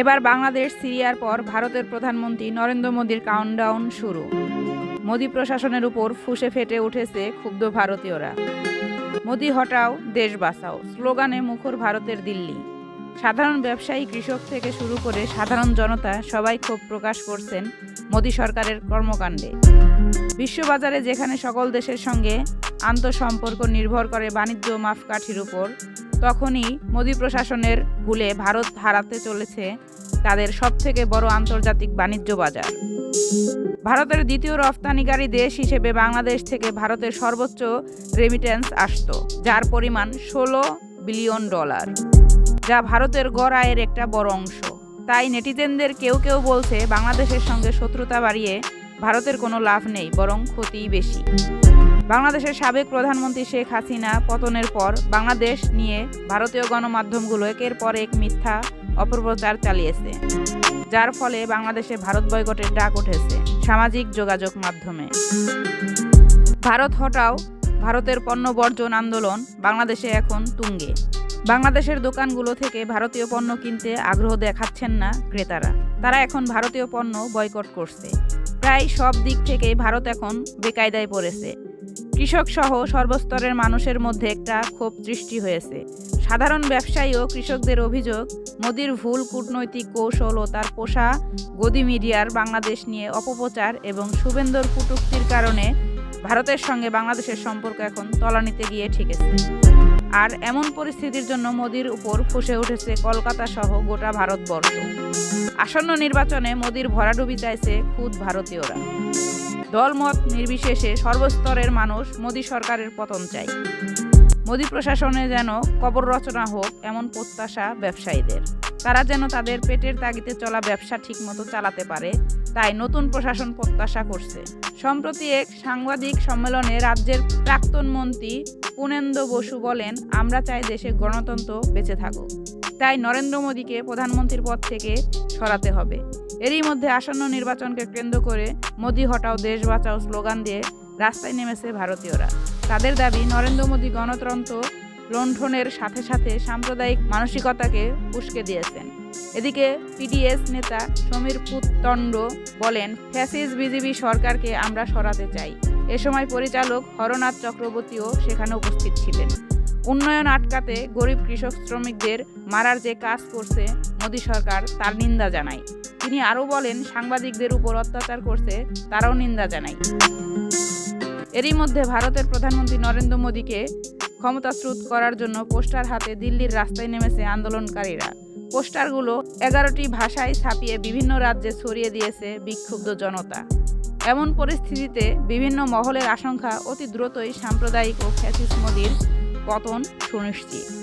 এবার বাংলাদেশ, সিরিয়ার পর ভারতের প্রধানমন্ত্রী নরেন্দ্র মোদীর কাউন্টডাউন শুরু। মোদী প্রশাসনের উপর ফুসে ফেটে উঠেছে ক্ষুব্ধ ভারতীয়রা। মোদী হটাও দেশ বাঁচাও, স্লোগানে মুখর ভারতের দিল্লি। সাধারণ ব্যবসায়ী, কৃষক থেকে শুরু করে সাধারণ জনতা সবাই ক্ষোভ প্রকাশ করছেন মোদী সরকারের কর্মকাণ্ডে। বিশ্ববাজারে যেখানে সকল দেশের সঙ্গে আন্তঃসম্পর্ক নির্ভর করে বাণিজ্য মাপকাঠির উপর তখনই মোদি প্রশাসনের ভুলে ভারত হারাতে চলেছে তাদের সবথেকে বড় আন্তর্জাতিক বাণিজ্য বাজার। ভারতের দ্বিতীয় রফতানিকারী দেশ হিসেবে বাংলাদেশ থেকে ভারতের সর্বোচ্চ রেমিটেন্স আসতো, যার পরিমাণ ষোলো বিলিয়ন ডলার, যা ভারতের গড় আয়ের একটা বড় অংশ। তাই নেটিজেনদের কেউ কেউ বলছে, বাংলাদেশের সঙ্গে শত্রুতা বাড়িয়ে ভারতের কোনো লাভ নেই, বরং ক্ষতিই বেশি। বাংলাদেশের সাবেক প্রধানমন্ত্রী শেখ হাসিনা পতনের পর বাংলাদেশ নিয়ে ভারতীয় গণমাধ্যমগুলো একের পর এক মিথ্যা অপপ্রচার চালিয়েছে, যার ফলে বাংলাদেশে ভারত বয়কটের ডাক উঠেছে সামাজিক যোগাযোগ মাধ্যমে। ভারত হটাও ভারতের পণ্য বর্জন আন্দোলন বাংলাদেশে এখন তুঙ্গে। বাংলাদেশের দোকানগুলো থেকে ভারতীয় পণ্য কিনতে আগ্রহ দেখাচ্ছেন না ক্রেতারা। তারা এখন ভারতীয় পণ্য বয়কট করছে। প্রায় সব দিক থেকে ভারত এখন বেকায়দায় পড়েছে। কৃষক সহ সর্বস্তরের মানুষের মধ্যে একটা ক্ষোভ সৃষ্টি হয়েছে। সাধারণ ব্যবসায়ী ও কৃষকদের অভিযোগ, মোদির ভুল কূটনৈতিক কৌশল ও তার পোষা গদি মিডিয়ার বাংলাদেশ নিয়ে অপপ্রচার এবং শুভেন্দর কুটুক্তির কারণে ভারতের সঙ্গে বাংলাদেশের সম্পর্ক এখন তলানিতে গিয়ে ঠেকেছে। আর এমন পরিস্থিতির জন্য মোদির উপর ফুসে উঠেছে কলকাতা সহ গোটা ভারতবর্ষ। আসন্ন নির্বাচনে মোদির ভরাডুবি চাইছে খুদ ভারতীয়রা। দলমত নির্বিশেষে সর্বস্তরের মানুষ মোদী সরকারের পতন চাই মোদী প্রশাসনে যেন কবর রচনা হোক এমন প্রত্যাশা ব্যবসায়ীদের। তারা যেন তাদের পেটের তাগিতে চলা ব্যবসা ঠিকমতো চালাতে পারে, তাই নতুন প্রশাসন প্রত্যাশা করছে। সম্প্রতি এক সাংবাদিক সম্মেলনে রাজ্যের প্রাক্তন মন্ত্রী পুনেন্দ্র বসু বলেন, আমরা চাই দেশে গণতন্ত্র বেঁচে থাকুক। তাই নরেন্দ্র মোদীকে প্রধানমন্ত্রীর পদ থেকে সরাতে হবে। এরই মধ্যে আসন্ন নির্বাচনকে কেন্দ্র করে মোদি হটাও দেশ বাঁচাও স্লোগান দিয়ে রাস্তায় নেমেছে ভারতীয়রা। তাদের দাবি, নরেন্দ্র মোদী গণতন্ত্র লণ্ঠনের সাথে সাথে সাম্প্রদায়িক মানসিকতাকে উস্কে দিয়েছেন। এদিকে পিডিএস নেতা সমীর পুত্তণ্ড বলেন, ফ্যাসিস বিজেপি সরকারকে আমরা সরাতে চাই। এ সময় পরিচালক হরনাথ চক্রবর্তীও সেখানে উপস্থিত ছিলেন। উন্নয়ন আটকাতে গরিব কৃষক শ্রমিকদের মারার যে কাজ করছে মোদী সরকার, তার নিন্দা জানায়। তিনি আরও বলেন, সাংবাদিকদের উপর অত্যাচার করছে, তারাও নিন্দা জানায়। এরই মধ্যে ভারতের প্রধানমন্ত্রী নরেন্দ্র মোদীকে ক্ষমতাচ্যুত করার জন্য পোস্টার হাতে দিল্লির রাস্তায় নেমেছে আন্দোলনকারীরা। পোস্টারগুলো এগারোটি ভাষায় ছাপিয়ে বিভিন্ন রাজ্যে ছড়িয়ে দিয়েছে বিক্ষুব্ধ জনতা। এমন পরিস্থিতিতে বিভিন্ন মহলের আশঙ্কা অতি দ্রুতই সাম্প্রদায়িক ও ফ্যাসিস মোদীর পতন সুনিশ্চিত।